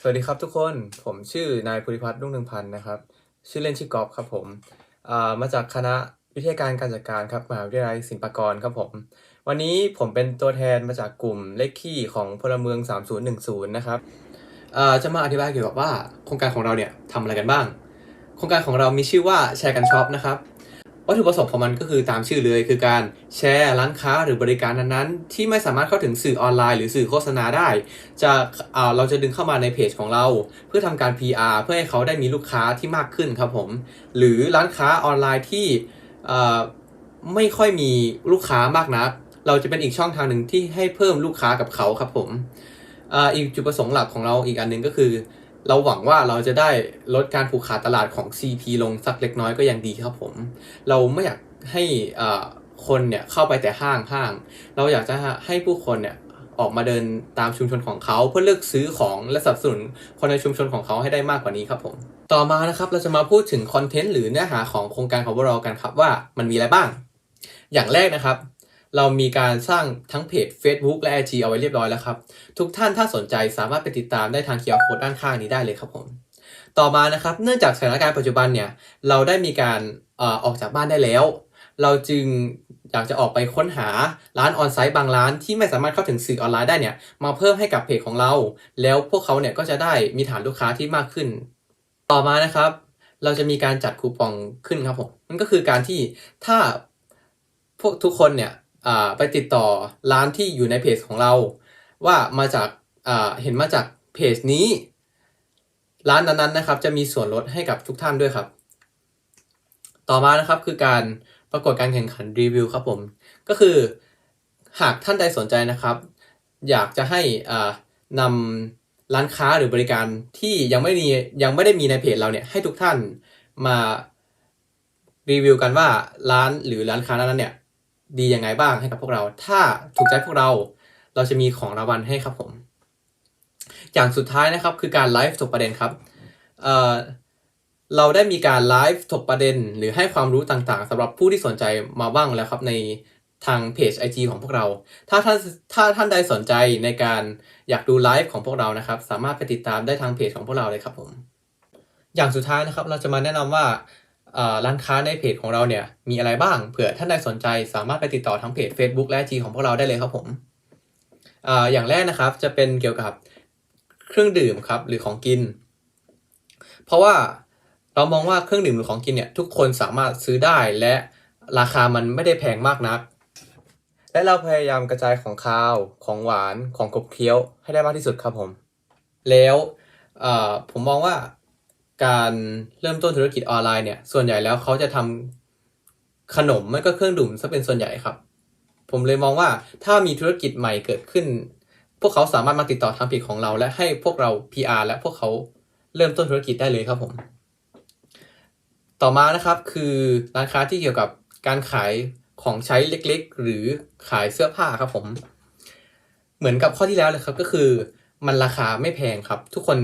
สวัสดีครับทุกคน ผมชื่อนายภูริพัฒน์รุ่งเรืองพันธ์นะครับ ชื่อเล่นชื่อกอล์ฟครับผมมาจากคณะวิทยาการการจัดการครับมหาวิทยาลัยศิลปากรครับผม วันนี้ผมเป็นตัวแทนมาจากกลุ่มเลขขี้ของพลเมือง 3010 นะครับจะมาอธิบายเกี่ยวกับว่าโครงการของเราเนี่ยทำอะไรกันบ้าง โครงการของเรามีชื่อว่าแชร์กันช็อปนะครับ วัตถุประสงค์ของมันก็คือตามชื่อเลย คือการแชร์ร้านค้าหรือบริการนั้นๆ ที่ไม่สามารถเข้าถึงสื่อออนไลน์หรือสื่อโฆษณาได้ จะเราจะดึงเข้ามาในเพจของเรา เพื่อทำการ PR เพื่อให้เขาได้มีลูกค้าที่มากขึ้นครับผม หรือร้านค้าออนไลน์ที่ไม่ค่อยมีลูกค้ามากนัก เราจะเป็นอีกช่องทางหนึ่งที่ให้เพิ่มลูกค้ากับเขาครับผมออีกจุดประสงค์หลักของเราอีกอันหนึ่งก็คือ เราหวังว่าเราจะได้ลดการผูกขาดตลาดของ CP ลงสักเล็กน้อยก็ยังดีครับผม เราไม่อยากให้คนเนี่ยเข้าไปแต่ห้างห้าง เราอยากจะให้ผู้คนเนี่ยออกมาเดินตามชุมชนของเขา เพื่อเลือกซื้อของและสนับสนุนคนในชุมชนของเขาให้ได้มากกว่านี้ครับผม ต่อมานะครับเราจะมาพูดถึงคอนเทนต์หรือเนื้อหาของโครงการของพวกเรากันครับว่ามันมีอะไรบ้าง อย่างแรกนะครับ เรามีการสร้างทั้งเพจ Facebook และ IG เอาไว้เรียบร้อยแล้วครับ ทุกท่านถ้าสนใจสามารถไปติดตามได้ทาง QR Code ด้านข้างนี้ได้เลยครับผม ต่อมานะครับ เนื่องจากสถานการณ์ปัจจุบันเนี่ย เราได้มีการออกจากบ้านได้แล้ว เราจึงอยากจะออกไปค้นหาร้านออนไซต์บางร้านที่ไม่สามารถเข้าถึงสื่อออนไลน์ได้เนี่ย มาเพิ่มให้กับเพจของเรา แล้วพวกเขาเนี่ยก็จะได้มีฐานลูกค้าที่มากขึ้น ต่อมานะครับ เราจะมีการจัดคูปองขึ้นครับผม มันก็คือการที่ถ้าพวกทุกคนเนี่ย ไปติดต่อร้านที่อยู่ในเพจของเรา ว่ามาจากเห็นมาจากเพจนี้ ร้านนั้นๆนะครับ จะมีส่วนลดให้กับทุกท่านด้วยครับ ต่อมานะครับคือการประกวดการแข่งขันรีวิวครับผม ก็คือหากท่านใดสนใจนะครับ อยากจะให้นำร้านค้าหรือบริการที่ยังไม่มียังไม่ได้มีในเพจเราเนี่ยให้ทุกท่านมารีวิวกันว่าร้านหรือร้านค้านั้นเนี่ย ดียังไงบ้างให้กับพวกเรา ถ้าถูกใจพวกเราเราจะมีของรางวัลให้ครับผม อย่างสุดท้ายนะครับคือการไลฟ์ถกประเด็นครับเอ่อเราได้มีการไลฟ์ถกประเด็น หรือให้ความรู้ต่างๆสำหรับผู้ที่สนใจมาบ้างแล้วครับในทางเพจ IG ของพวกเรา ถ้าท่านถ้าท่านใดสนใจในการอยากดูไลฟ์ของพวกเรานะครับ สามารถไปติดตามได้ทางเพจของพวกเราเลยครับผม อย่างสุดท้ายนะครับ เราจะมาแนะนำว่า ร้านค้าในเพจของเราเนี่ยมีอะไรบ้างเผื่อท่านใดสนใจสามารถไปติดต่อทั้งเพจ Facebook และ IG ของพวกเราได้เลยครับผมออย่างแรกนะครับจะเป็นเกี่ยวกับเครื่องดื่มครับหรือของกิน เพราะว่าเรามองว่าเครื่องดื่มหรือของกินเนี่ยทุกคนสามารถซื้อได้และราคามันไม่ได้แพงมากนัก และเราพยายามกระจายของคาว ของหวานของกบเคี้ยวให้ได้มากที่สุดครับผม แล้วผมมองว่า การเริ่มต้นธุรกิจออนไลน์เนี่ย ส่วนใหญ่แล้วเขาจะทำขนมไม่ก็เครื่องดื่มซะเป็นส่วนใหญ่ครับ ผมเลยมองว่าถ้ามีธุรกิจใหม่เกิดขึ้น พวกเขาสามารถมาติดต่อทางเพจของเรา และให้พวกเรา PR และพวกเขาเริ่มต้นธุรกิจได้เลยครับผม ต่อมานะครับคือร้านค้าที่เกี่ยวกับการขายของใช้เล็กๆ หรือขายเสื้อผ้าครับผม เหมือนกับข้อที่แล้วเลยครับก็คือ มันราคาไม่แพงครับ ทุกคน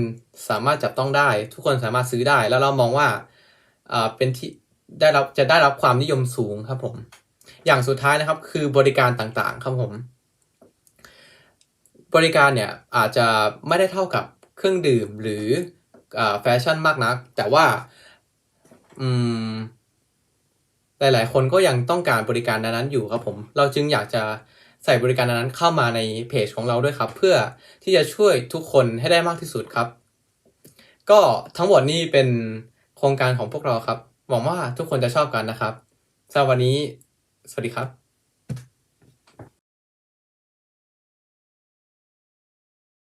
สามารถจับต้องได้ ทุกคนสามารถซื้อได้ แล้วเรามองว่าอ่าเป็นที่ได้รับจะได้รับความนิยมสูงครับผม อย่างสุดท้ายนะครับคือบริการต่างๆ ครับผม บริการเนี่ยอาจจะไม่ได้เท่ากับเครื่องดื่มหรือแฟชั่นมากนัก แต่ว่าอืมหลาย ๆ คนก็ยังต้องการบริการนั้นๆอยู่ครับผม เราจึงอยากจะ ใส่บริการนั้นเข้ามาในเพจของเราด้วยครับ เพื่อที่จะช่วยทุกคนให้ได้มากที่สุดครับ ก็ทั้งหมดนี้เป็นโครงการของพวกเราครับ หวังว่าทุกคนจะชอบกันนะครับสำหรับวันนี้ สวัสดีครับ